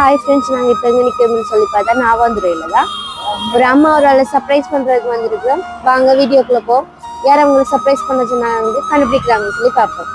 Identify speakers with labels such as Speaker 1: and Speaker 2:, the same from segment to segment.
Speaker 1: Hi friends நாங்கள் இப்போ எங்கே நிற்கிறோம்னு சொல்லி பார்த்தா நாவாந்துறையில் தான். ஒரு அம்மா ஒரு ஆளை சர்ப்ரைஸ் பண்ணுறதுக்கு வந்திருக்கோம் வாங்க வீடியோக்குள்ளே போ. யார் அவங்களுக்கு சர்ப்ரைஸ் பண்ண சொன்னாங்க வந்து கண்டுபிடிக்கிறாங்கன்னு சொல்லி பார்ப்போம்.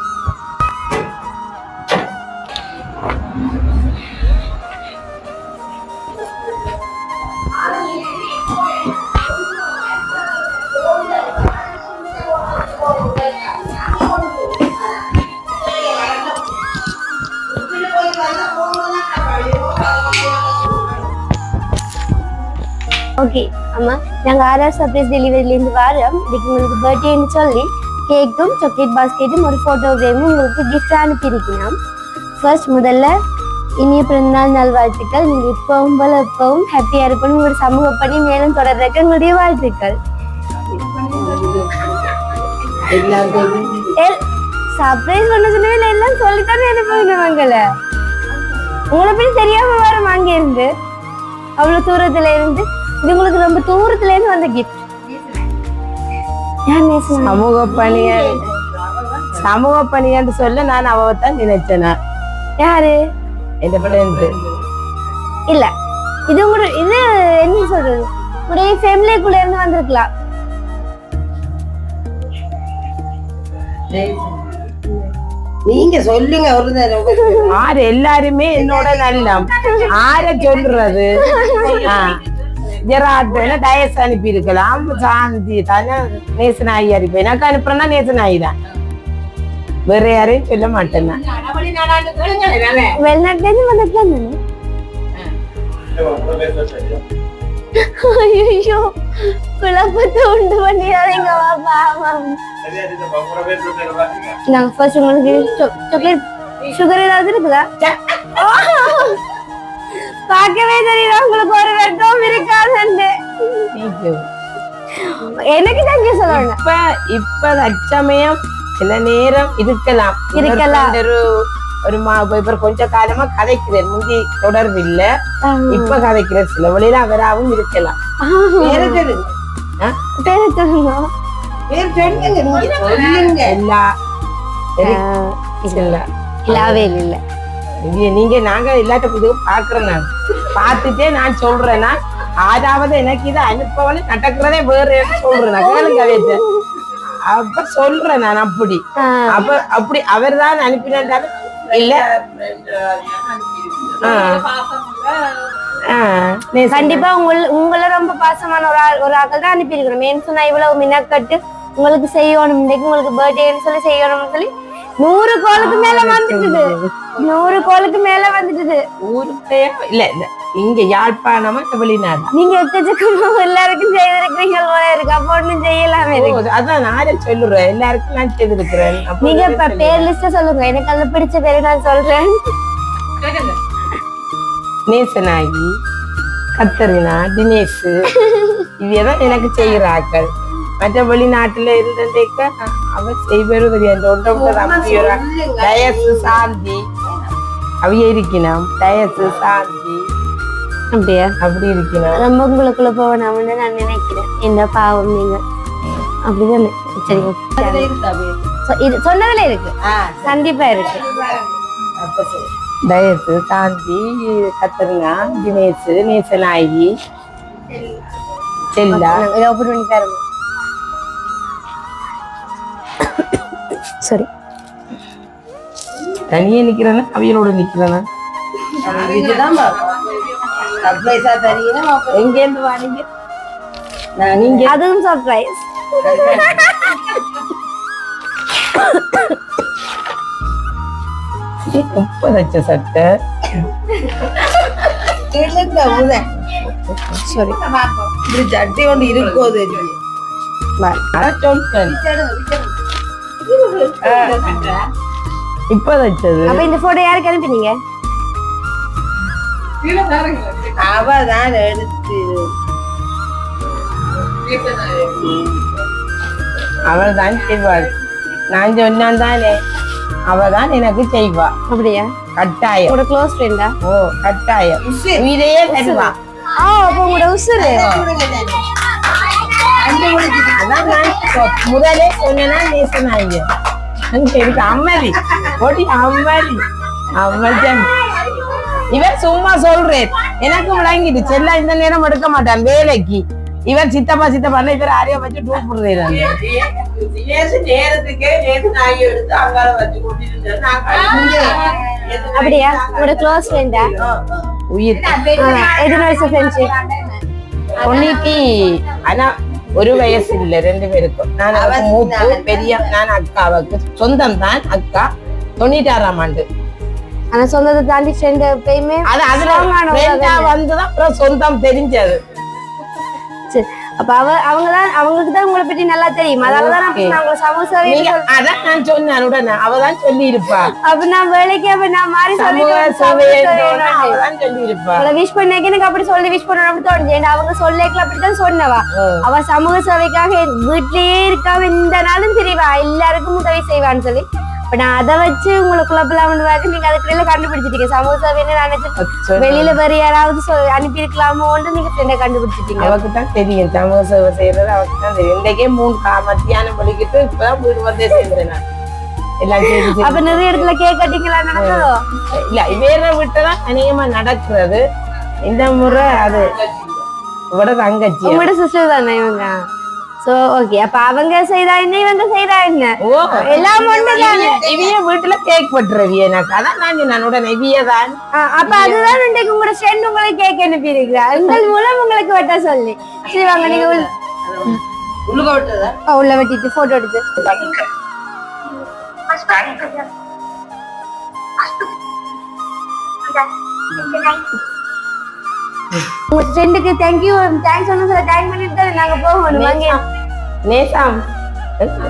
Speaker 1: ஓகே ஆமாம் நாங்கள் ஆர்ஆர் சர்ப்ரைஸ் டெலிவரியிலேருந்து வரோம். இதுக்கு உங்களுக்கு பர்த்டேன்னு சொல்லி கேக்கும் சாக்லேட் பாஸ்கெட்டும் ஒரு ஃபோட்டோ ஃப்ரேமும் உங்களுக்கு கிஃப்ட் அனுப்பியிருக்கணும் ஃபர்ஸ்ட் முதல்ல இனிய பிறந்தநாள் நல்வாழ்த்துக்கள். நீங்கள் இப்போவும் போல எப்பவும் ஹாப்பியாக இருக்கணும். உங்களோட சமூக பணி மேலும் தொடர்றதுக்கு உங்களுடைய வாழ்த்துக்கள். சர்ப்ரைஸ் பண்ண சொன்னதில்ல எல்லாம் சொல்லித்தானே அனுப்புவீங்க மங்களை உங்களை பற்றி தெரியாம வர வாங்கியிருந்து இருந்து அவ்வளவு தூரத்துல இருந்து இது உங்களுக்கு ரொம்ப தூரத்துல இருந்து வந்த கிஃப்ட்
Speaker 2: சமூக பணிய சமூக பணியன்னு சொல்ல நான் அவ தான் நினைச்சேன்?
Speaker 1: யாரு?
Speaker 2: என் ஃப்ரெண்டு
Speaker 1: இல்ல. இது உங்களோட இது என்ன சொல்றது? உங்களுடைய ஃபேமிலிக்குள்ள இருந்து வந்திருக்கலாம்.
Speaker 3: நீங்க சொல்லுங்க ஒரு
Speaker 2: ஆறு எல்லாருமே என்னோட நல்லம். ஆர சொல்றது? ஜெராத்தன டயஸ் அனுப்பி இருக்கலாம் சாந்தி தானே நேசனாயி அனுப்பி எனக்கு அனுப்புறேன்னா நேசனாயி தான் வேற யாரையும் சொல்ல மாட்டேன்
Speaker 1: ஐயோ குழப்பத்தை உண்டு பண்ணிடாதீங்க நாங்க ஃபர்ஸ்ட் உங்களுக்கு சாக்லேட் சுகர் ஏதாவது இருக்குதா பார்க்கவே தெரியல உங்களுக்கு ஒரு வெட்டம் இருக்காதுன்னு. எனக்கு தேங்க்யூ சொல்லணும்
Speaker 2: இப்ப இப்ப தற்சமயம் சில நேரம் இருக்கலாம்.
Speaker 1: இருக்கலாம்.
Speaker 2: ஒரு ஒரு மா இப்ப கொஞ்ச காலமா கதைக்கிறேன் முந்தி தொடர்பு இல்ல. இப்ப கதைக்கிறேன் சில வழியில அவராவும் இருக்கலாம்.
Speaker 3: பேரு
Speaker 2: இல்ல.
Speaker 1: இல்லாவே இல்ல.
Speaker 2: இது நீங்க நாங்க எல்லாட்ட புதுவும் பாக்குறேன் நான் பார்த்துட்டே நான் சொல்றேன்னா ஆறாவது எனக்கு இது அனுப்பவனு நடக்கிறதே வேற சொல்றேன் நான் கேளுங்க அதைய. அப்ப சொல்றேன் நான் அப்படி. அப்ப அப்படி அவர் தான் அனுப்பினாரு இல்ல.
Speaker 1: கண்டிப்பா உங்கள உங்களை ரொம்ப பாசமான ஒரு ஆள் ஒரு ஆக்கள் தான் அனுப்பியிருக்கணும் ஏன்னு சொன்னா இவ்வளவு மினக்கட்டு உங்களுக்கு செய்யணும். இன்னைக்கு உங்களுக்கு பர்த்டேன்னு சொல்லி செய்யணும்னு சொல்லி நூறு கோலுக்கு மேல வந்துட்டுது. நூறு கோலுக்கு மேல வந்துட்டுது.
Speaker 2: ஊருக்கே இல்ல இல்ல இங்க யாழ்ப்பாணமா வெளிநாடா?
Speaker 1: நீங்க எக்கச்சக்கமா எல்லாருக்கும் செய்திருக்கிறீங்க போல இருக்கு. அப்போ ஒண்ணும் செய்யலாமே
Speaker 2: அதான் நானே சொல்லுறேன். எல்லாருக்கும் நான் செய்திருக்கிறேன்.
Speaker 1: நீங்க இப்ப பேர் லிஸ்ட சொல்லுங்க. எனக்கு அதுல பிடிச்ச பேரு நான் சொல்றேன்.
Speaker 2: நேசனாகி கத்தரினா தினேஷ் இவையதான் எனக்கு செய்கிறார்கள். மற்ற வெளிநாட்டுல இருந்தேக்க அவ செய்வது சாந்தி. அவைய இருக்கணும் டயசு சாந்தி.
Speaker 1: அப்படியா?
Speaker 2: அப்படி இருக்கணும்
Speaker 1: ரொம்ப உங்களுக்குள்ள போவேனாம்னு நான் நினைக்கிறேன். என்ன பாவம் நீங்க? அப்படிதானே சரி இது சொன்னதுல இருக்கு. கண்டிப்பா இருக்கு.
Speaker 2: டயசு சாந்தி கத்தரினா தினேஷ் நேசநாயகி. செல்லா.
Speaker 1: ஓப்பன் பண்ணி தரோம் சரி.
Speaker 2: தனியே நிக்கிறேன்னா அவையலோட நிக்கிறேன்னா
Speaker 3: இதுதான் சர்ப்ரைஸா தரீங்கன்னா
Speaker 2: எங்க இருந்து வாரீங்க?
Speaker 3: நான் நீங்க
Speaker 1: அதுவும் சர்ப்ரைஸ்
Speaker 2: முப்பது லட்ச சட்டை.
Speaker 1: சரி
Speaker 3: இப்படி சட்டி ஒன்று இருக்கோ தெரியும்
Speaker 2: அதான் முப்பது லட்சது
Speaker 1: அப்ப இந்த போட்டோ யாருக்கு அனுப்பினீங்க
Speaker 3: அவ தான் எடுத்து.
Speaker 2: அவள் தான் செய்வாள். நான் சொன்னான் தானே அவ தான் எனக்கு செய்வா.
Speaker 1: அப்படியா?
Speaker 2: கட்டாயம்.
Speaker 1: உங்களோட க்ளோஸ் ஃப்ரெண்டா
Speaker 2: ஓ கட்டாயம். உயிரையே தருவா.
Speaker 1: ஆ அப்ப உங்களோட உசுரு.
Speaker 2: அதான் நான் சொ- முதலே சொன்னா இருக்கு அம்மதி ஓடி அம்மதி அம்மதி இவர் சும்மா சொல்றேன். எனக்கு விளங்கிட்டு. செல்ல இந்த நேரம் எடுக்க மாட்டான் வேலைக்கு. இவர் சித்தப்பா சித்தப்பா இவர் ஆரிய வச்சு டூப்புடுறாரு
Speaker 3: தினேஷ் நேரத்துக்கே நேத்து நாய் எடுத்து அங்கால வச்சு கொண்டிருந்தேன் நான் கழிச்சு
Speaker 1: அப்படியா? உங்களோட க்ளோஸ் ஃப்ரெண்டா
Speaker 2: உயிர்.
Speaker 1: எத்தனை வருஷம் ஃப்ரெண்ட்ஷிப்
Speaker 2: தொண்ணூத்தி ஆனா ஒரு வயசு இல்ல ரெண்டு பேருக்கும். நான் அவருக்கு மூப்பு பெரிய நான் அக்கா அவருக்கு. சொந்தம் தான் அக்கா. தொண்ணூத்தாறாம் ஆண்டு.
Speaker 1: ஆனா சொந்தத்தை தாண்டி ஃப்ரெண்ட் எப்பயுமே
Speaker 2: அது அதுல. வந்துதான் அப்புறம் சொந்தம் தெரிஞ்சது.
Speaker 1: சரி. அப்ப அவ அவங்க தான் அவங்களுக்கு தான் உங்களை பத்தி நல்லா தெரியும். அதனாலதான் நான்
Speaker 2: Okay.
Speaker 1: நான்
Speaker 2: நீங்க அதான் நான் சொன்னேன் உடனே அவதான் சொல்லி இருப்பா
Speaker 1: அப்ப நான் வேலைக்கு அப்ப நான் மாறி
Speaker 2: சொல்லி
Speaker 1: உங்களை விஷ் பண்ணேக்கு எனக்கு அப்படி சொல்லி விஷ் பண்ணணும் அப்படி தோணுச்சு அவங்க சொல்லேக்கல அப்படித்தான் சொன்னவா. அவ சமூக சேவைக்காக வீட்லயே இருக்காம இந்த நாளும் தெரியவா எல்லாருக்கும் உதவி செய்வான்னு சொல்லி. இப்ப நான் அதை வச்சு உங்களை குழப்பலாம் பார்க்க நீங்க அதுக்குள்ள கண்டுபிடிச்சிட்டீங்க. சமூக சேவைன்னு நான் நினைச்சு வெளியில வேற யாராவது அனுப்பி இருக்கலாமோன்னு நீங்க ஃப்ரெண்டை கண்டுபிடிச்சிட்டீங்க.
Speaker 2: அவக்கு தான் தெரியும். சமூக சேவை செய்யறது அவக்கு தான் தெரியும். இன்றைக்கே மூணு கா மத்தியானம் படிக்கிட்டு இப்பதான் வீடு வந்தே சேர்ந்தேன் நான்.
Speaker 1: அப்ப நிறைய இடத்துல கேக் கட்டிங்களா நடந்ததோ?
Speaker 2: இல்ல வேற விட்டுதான் அநேகமா நடக்கிறது. இந்த முறை அது இவட தங்கச்சி
Speaker 1: உங்களோட சிஸ்டர் தானே இவங்க? சோ ஓகே அப்ப அவங்க செய்தா என்ன இவங்க செய்தா என்ன?
Speaker 2: ஓ
Speaker 1: எல்லாம் ஒண்ணுதானே?
Speaker 2: இவிய வீட்டுல கேக் பட்டுறவி எனக்கு. அதான் நான் சொன்னேன் உடனே இவிய தான்.
Speaker 1: அப்ப அதுதான் இன்றைக்கு உங்களோட ஃப்ரெண்ட் உங்களுக்கு கேக் அனுப்பி இருக்கிறா உங்கள் மூலம் உங்களுக்கு வெட்ட சொல்லி. சரி வாங்க நீங்க உள்ள-
Speaker 3: விட்டதா
Speaker 1: உள்ள வெட்டிட்டு போட்டோ எடுத்து. உங்க ஃப்ரெண்டுக்கு தேங்க்யூ தேங்க்ஸ் சொன்ன சொல்ல டைம் பண்ணிட்டு நாங்க போகணும். வாங்க.
Speaker 2: நேசம்.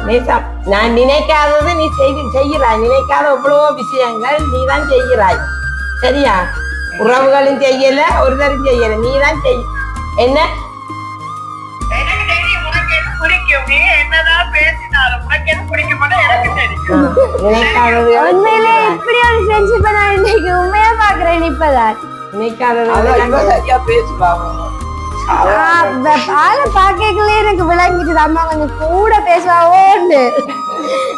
Speaker 2: நேசம். நான் நினைக்காதது நீ செய்து செய்கிறாய். நினைக்காத எவ்வளவோ விஷயங்கள் நீ தான் செய்கிறாய். சரியா? உறவுகளும் செய்யல ஒருத்தரும் செய்யல. நீ தான் செய் என்ன நினைக்காதது
Speaker 1: ஆளை பாக்கலே எனக்கு விளங்கிட்டு அம்மா கொஞ்சம் கூட பேசுவாவோன்னு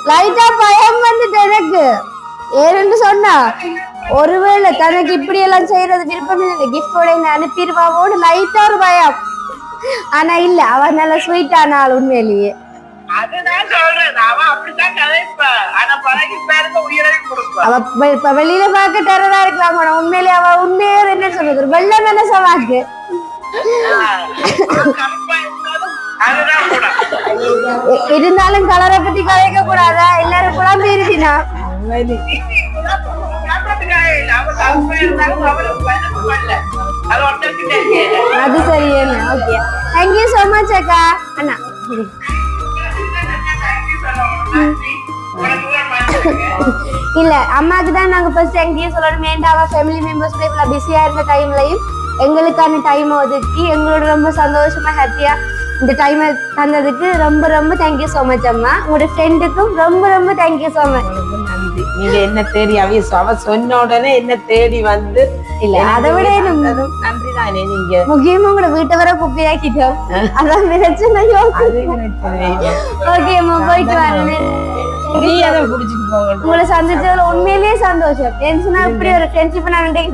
Speaker 1: லைட்டா பயம் வந்துட்டு எனக்கு. ஏன்னு சொன்னா ஒருவேளை தனக்கு இப்படி எல்லாம் செய்யறது விருப்பம் இல்லை கிஃப்டோட என்ன அனுப்பிடுவாவோன்னு லைட்டா ஒரு பயம். ஆனா இல்ல அவ நல்ல ஸ்வீட்டான ஆள் உண்மையிலேயே.
Speaker 4: அவன்
Speaker 1: வெளியில பார்க்க டெரரா இருக்கலாம் ஆனா உண்மையிலே அவ உண்மையே என்ன சொல்றது வெள்ளை மனச வாக்கு
Speaker 4: கருப்பா இருந்தாலும்
Speaker 1: கலரை பத்தி கதைக்க கூடாதா? எல்லாரும் குழம்பு இருக்கினா?
Speaker 4: அது
Speaker 1: சரியான ஓகே தேங்க்யூ so மச் அக்கா. அண்ணா. இல்ல அம்மாக்கு தான் நாங்க ஃபர்ஸ்ட் தேங்க்யூ சொல்லணும். ஏன்டா அவ ஃபேமிலி மெம்பர்ஸ் இவ்வளவு பிஸியா இருந்த டைம்லயும் எங்களுக்கான டைம் ஒதுக்கி எங்களோட ரொம்ப சந்தோஷமா ஹாப்பியா இந்த டைம் தந்ததுக்கு ரொம்ப ரொம்ப தேங்க்யூ so மச் அம்மா. உங்களோட ஃப்ரெண்டுக்கும் ரொம்ப ரொம்ப தேங்க்யூ so மச்
Speaker 2: நன்றி. நீங்க என்ன தேடி அவிய அவ சொன்ன உடனே என்ன தேடி வந்து
Speaker 1: இல்ல அதை விட
Speaker 2: நன்றி தானே நீங்க.
Speaker 1: முக்கியமா உங்களோட வீட்டை வர குப்பையாக்கிட்டோம் அதான்
Speaker 2: பிரச்சனை.
Speaker 1: ஓகே அம்மா போயிட்டு வரேன். உங்களை சந்திச்சதுல உண்மையிலேயே சந்தோஷம். இப்படி ஒரு ஃப்ரெண்ட்ஷிப் நான் இன்றைக்கு